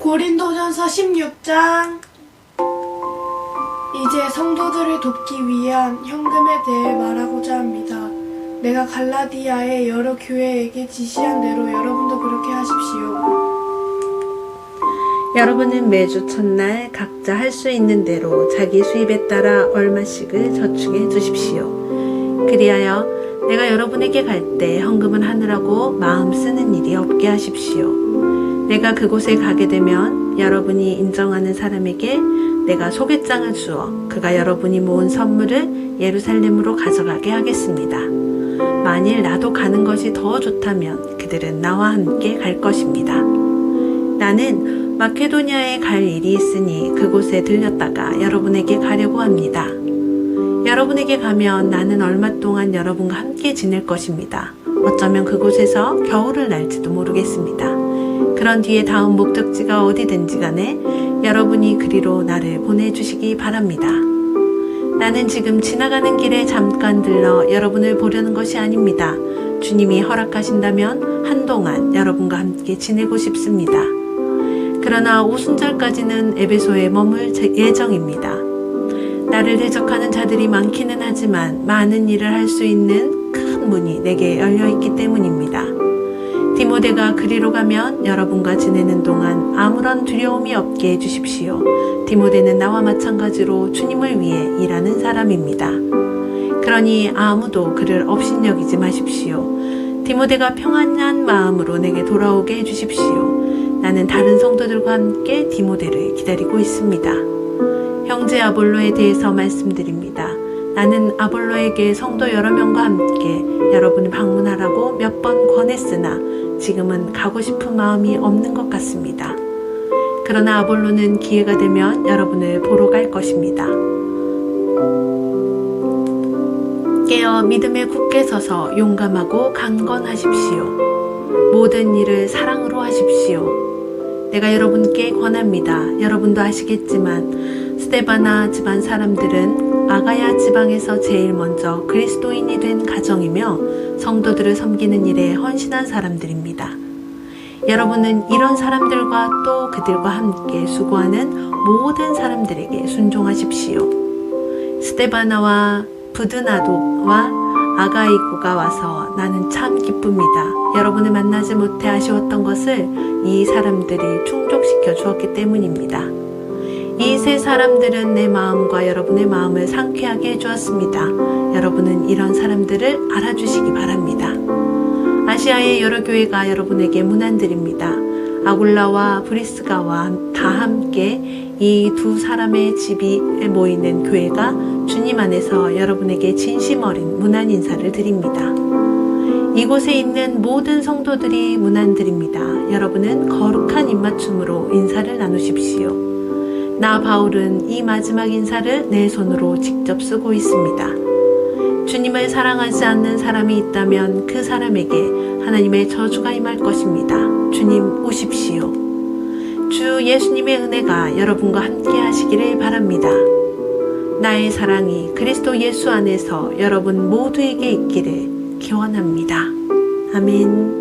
고린도전서 16장 이제 성도들을 돕기 위한 현금에 대해 말하고자 합니다. 내가 갈라디아의 여러 교회에게 지시한 대로 여러분도 그렇게 하십시오. 여러분은 매주 첫날 각자 할 수 있는 대로 자기 수입에 따라 얼마씩을 저축해 두십시오. 그리하여 내가 여러분에게 갈 때 헌금을 하느라고 마음 쓰는 일이 없게 하십시오. 내가 그곳에 가게 되면 여러분이 인정하는 사람에게 내가 소개장을 주어 그가 여러분이 모은 선물을 예루살렘으로 가져가게 하겠습니다. 만일 나도 가는 것이 더 좋다면 그들은 나와 함께 갈 것입니다. 나는 마케도니아에 갈 일이 있으니 그곳에 들렸다가 여러분에게 가려고 합니다. 여러분에게 가면 나는 얼마 동안 여러분과 함께 지낼 것입니다. 어쩌면 그곳에서 겨울을 날지도 모르겠습니다. 그런 뒤에 다음 목적지가 어디든지 간에 여러분이 그리로 나를 보내주시기 바랍니다. 나는 지금 지나가는 길에 잠깐 들러 여러분을 보려는 것이 아닙니다. 주님이 허락하신다면 한동안 여러분과 함께 지내고 싶습니다. 그러나 오순절까지는 에베소에 머물 제- 예정입니다. 나를 대적하는 자들이 많기는 하지만 많은 일을 할 수 있는 큰 문이 내게 열려 있기 때문입니다. 디모데가 그리로 가면 여러분과 지내는 동안 아무런 두려움이 없게 해주십시오. 디모데는 나와 마찬가지로 주님을 위해 일하는 사람입니다. 그러니 아무도 그를 업신여기지 마십시오. 디모데가 평안한 마음으로 내게 돌아오게 해주십시오. 나는 다른 성도들과 함께 디모데를 기다리고 있습니다. 형제 아볼로에 대해서 말씀드립니다. 나는 아볼로에게 성도 여러 명과 함께 여러분을 방문하라고 몇 번 권했으나 지금은 가고 싶은 마음이 없는 것 같습니다. 그러나 아볼로는 기회가 되면 여러분을 보러 갈 것입니다. 깨어 믿음에 굳게 서서 용감하고 강건하십시오. 모든 일을 사랑으로 하십시오. 내가 여러분께 권합니다. 여러분도 아시겠지만 스테바나 집안 사람들은 아가야 지방에서 제일 먼저 그리스도인이 된 가정이며 성도들을 섬기는 일에 헌신한 사람들입니다. 여러분은 이런 사람들과 또 그들과 함께 수고하는 모든 사람들에게 순종하십시오. 스테바나와 부드나도와 아가이고가 와서 나는 참 기쁩니다. 여러분을 만나지 못해 아쉬웠던 것을 이 사람들이 충족시켜 주었기 때문입니다. 이 세 사람들은 내 마음과 여러분의 마음을 상쾌하게 해주었습니다. 여러분은 이런 사람들을 알아주시기 바랍니다. 아시아의 여러 교회가 여러분에게 문안드립니다. 아굴라와 브리스가와 다 함께 이 두 사람의 집이 모이는 교회가 주님 안에서 여러분에게 진심 어린 문안 인사를 드립니다. 이곳에 있는 모든 성도들이 문안 드립니다. 여러분은 거룩한 입맞춤으로 인사를 나누십시오. 나 바울은 이 마지막 인사를 내 손으로 직접 쓰고 있습니다. 주님을 사랑하지 않는 사람이 있다면 그 사람에게 하나님의 저주가 임할 것입니다. 주님 오십시오. 주 예수님의 은혜가 여러분과 함께 하시기를 바랍니다. 나의 사랑이 그리스도 예수 안에서 여러분 모두에게 있기를 기원합니다. 아멘.